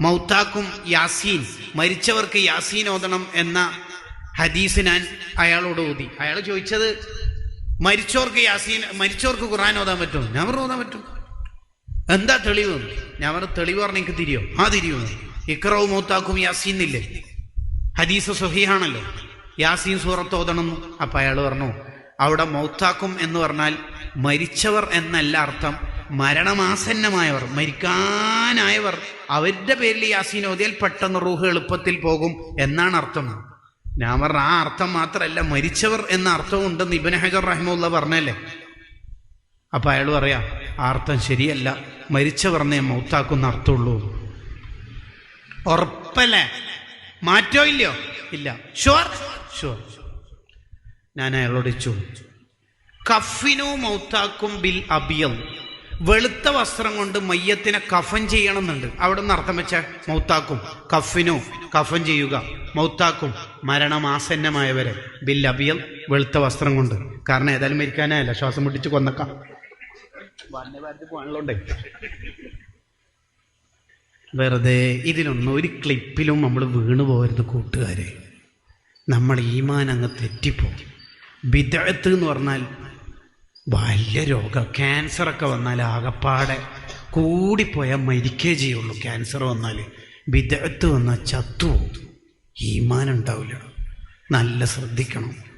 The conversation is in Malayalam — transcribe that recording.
മൗത്താക്കും യാസീൻ. മരിച്ചവർക്ക് യാസീൻ ഓതണം എന്ന ഹദീസ് ഞാൻ അയാളോട് ഓതി. അയാൾ ചോദിച്ചത് മരിച്ചവർക്ക് യാസീൻ മരിച്ചവർക്ക് ഖുറാൻ ഓതാൻ പറ്റുമോ? ഞാൻ പറഞ്ഞു ഓതാൻ പറ്റും. എന്താ തെളിവ്? ഞാൻ പറഞ്ഞു തെളിവ് പറഞ്ഞ എനിക്ക് തിരിയോ? ആ തിരിയോ ഇക്രവും മൗത്താക്കും യാസീൻ ഇല്ലേ? ഹദീസ് സുഹിയാണല്ലോ യാസീൻ സൂറത്ത് ഓതണം. അപ്പൊ അയാൾ പറഞ്ഞു അവിടെ മൗത്താക്കും എന്ന് പറഞ്ഞാൽ മരിച്ചവർ എന്നല്ല അർത്ഥം. മരണമാസന്നമായവർ മരിക്കാനായവർ അവരുടെ പേരിൽ യാസീൻ ഓതിയാൽ പെട്ടെന്ന് റൂഹ് എളുപ്പത്തിൽ പോകും എന്നാണ് അർത്ഥം. ഞാൻ പറഞ്ഞ ആ അർത്ഥം മാത്രമല്ല മരിച്ചവർ എന്ന അർത്ഥം ഉണ്ടെന്ന് ഇബൻ ഹജർ റഹ്മുല്ല പറഞ്ഞല്ലേ? അപ്പൊ അയാൾ പറയാ ആ അർത്ഥം ശരിയല്ല മരിച്ചവർന്നേ മൗത്താക്കുന്ന അർത്ഥമുള്ളൂ. ഉറപ്പല്ലേ? മാറ്റോ ഇല്ലയോ? ഇല്ല. ഷുവർ ഷുവർ ഞാൻ അയാളോട് ചോദിച്ചു കഫിനു മൗത്താക്കും ബിൽ അബിയം വെളുത്ത വസ്ത്രം കൊണ്ട് മയ്യത്തിനെ കഫൻ ചെയ്യണമെന്നുണ്ട്. അവിടെ നിന്ന് അർത്ഥം വെച്ച മൗത്താക്കും. കഫിനു കഫൻ ചെയ്യുക. മൗത്താക്കും മരണമാസന്നമായവരെ ബിൽ അബിയം വെളുത്ത വസ്ത്രം കൊണ്ട്. കാരണം ഏതായാലും മരിക്കാനായല്ല. ശ്വാസം മുട്ടിച്ച് കൊന്നക്കാം. വെറുതെ ഇതിലൊന്നും ഒരു ക്ലിപ്പിലും നമ്മൾ വീണു പോകരുത് കൂട്ടുകാരെ. നമ്മൾ ഈമാൻ അങ്ങ് തെറ്റിപ്പോകും. വിദഗ്ധത്ത് എന്ന് പറഞ്ഞാൽ വലിയ രോഗം. ക്യാൻസറൊക്കെ വന്നാൽ ആകപ്പാടെ കൂടിപ്പോയാൽ മരിക്കേ ചെയ്യുള്ളൂ. ക്യാൻസർ വന്നാൽ വിദഗ്ധ വന്നാൽ ചത്തുപോകും ഈമാൻ ഉണ്ടാവില്ല നല്ല ശ്രദ്ധിക്കണം.